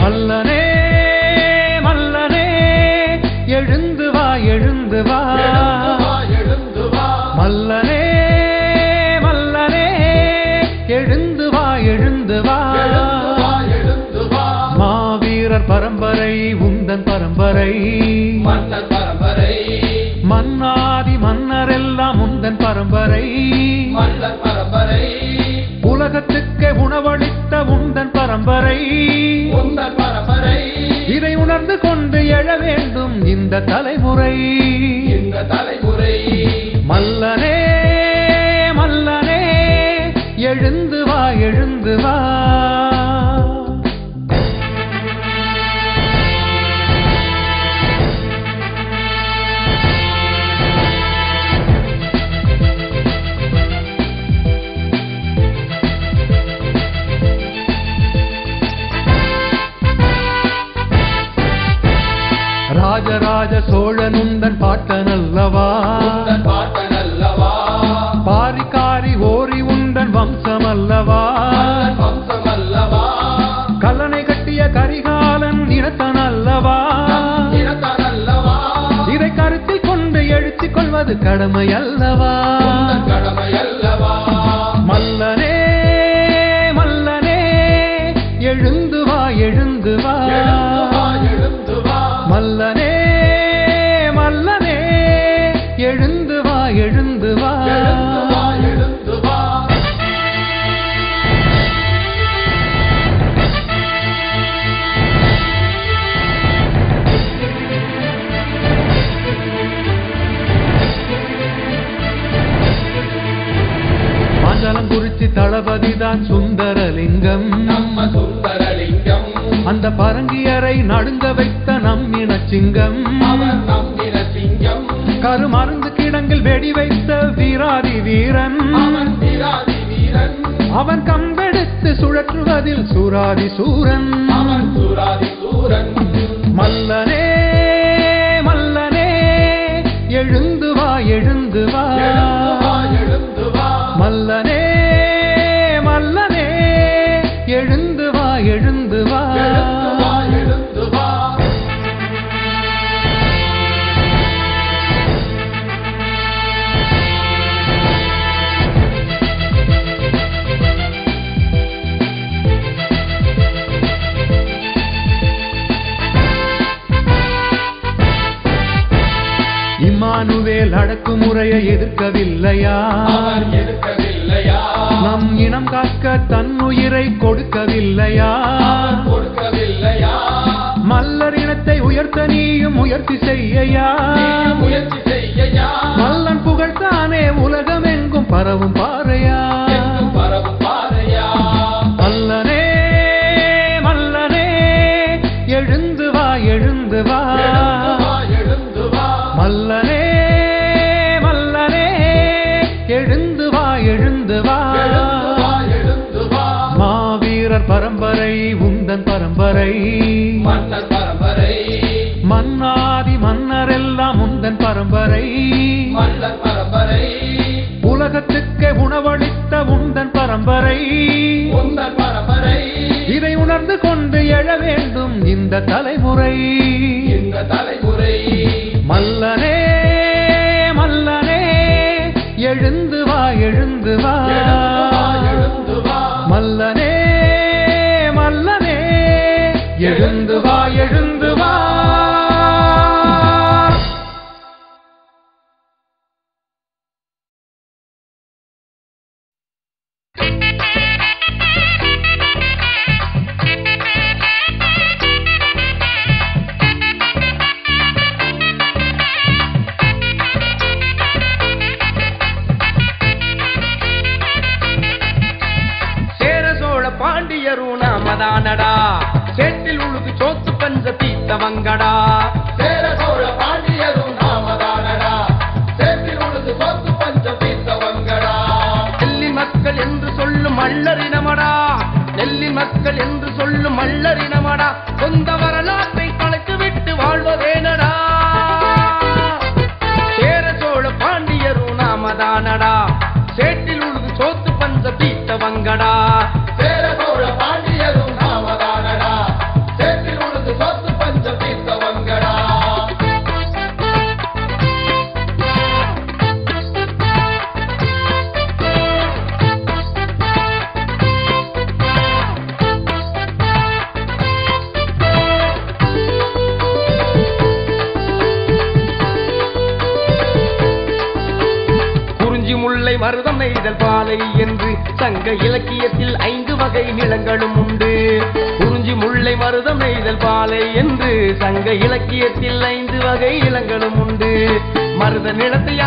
மல்லனே மல்லனே எழுந்து வா எழுந்து வா. மல்லனே மல்லனே எழுந்து வா எழுந்து வா. மாவீரர் பரம்பரை உந்தன் பரம்பரை. மன்னாதி மன்னரெல்லாம் உந்தன் பரம்பரை. பரம்பரை. உலகத்துக்கு உணவளித்த உந்தன் பரம்பரை. உந்தன் பரம்பரை. இதை உணர்ந்து கொண்டு எழ வேண்டும் இந்த தலைமுறை. இந்த தலைமுறை. மல்லனே மல்லனே எழுந்து வா எழுந்து வா. சோழனுந்தன் பாட்டன் அல்லவா பாரிக்காரி ஓரி உந்தன் வம்சம் அல்லவா கல்லணை கட்டிய கரிகாலன் இனத்தன் அல்லவா இதை கருத்தில் கொண்டு எழுத்திக் கொள்வது கடமை அல்லவா உந்தன் கடமை அல்லவா மல்லனே மல்லனே எழுந்து வா எழுந்து வா எழுந்து வா குறிச்சி தளபதிதான் சுந்தரலிங்கம். நம்ம சுந்தரலிங்கம். அந்த பரங்கியரை நடுங்க வைத்த நம்மின சிங்கம் கருமருந்து கிடங்கில் வெடி வைத்த வீராதி வீரன். அவன் கம்பெடுத்து சுழற்றுவதில் சூராதி சூரன். மல்லனே மல்லனே எழுந்து வா எழுந்து வா. அடக்குமுறையை எதிர்க்கவில்லையா? நம் இனம் காக்க தன்னுயிரை கொடுக்கவில்லையா? மல்லர் இனத்தை உயர்த்த நீயும் முயற்சி செய்யையா? மல்லன் புகழ்தானே பாறையா? எங்கும் பரவும் பாறையா? மல்லனே மல்லனே எழுந்து வா எழுந்து வா. உந்தன் பரம்பரை. மன்னர் பரம்பரை. மன்னாதி மன்னரெல்லாம் உந்தன் பரம்பரை. மன்னர் பரம்பரை. உலகத்துக்கு உணவளித்த உந்தன் பரம்பரை. உந்தன் பரம்பரை. இதை உணர்ந்து கொண்டு எழ வேண்டும் இந்த தலைமுறை. எழுந்து வா எழுந்து வா சேர பஞ்ச தீத்தவங்கடா சேர சோழ பாண்டியரும் நாமதானடா. சேற்றில் உழுது சொத்து பஞ்ச தீர்த்தவங்கடா நெல்லி மக்கள் என்று சொல்லும் மல்லரினமடா நெல்லி மக்கள் என்று சொல்லும் மல்லரினமடா சொந்த வரலாற்றை கலைத்து விட்டு வாழ்வதேனடா. சேர சோழ பாண்டியரும் நாமதானடா. சேற்றில் உழுது சோத்து பஞ்ச தீத்தவங்கடா சேர சோழ பாண்டியரும் நாமதானடா சேற்றில் உழுது சொத்து பஞ்ச தீர்த்தவங்கடா மருதம் நெய்தல் பாலை என்று சங்க இலக்கியத்தில் ஐந்து வகை நிலங்களும் உண்டு. குறிஞ்சி முல்லை மருதம் நெய்தல் பாலை என்று சங்க இலக்கியத்தில் ஐந்து வகை நிலங்களும் உண்டு. மருத நிலத்தை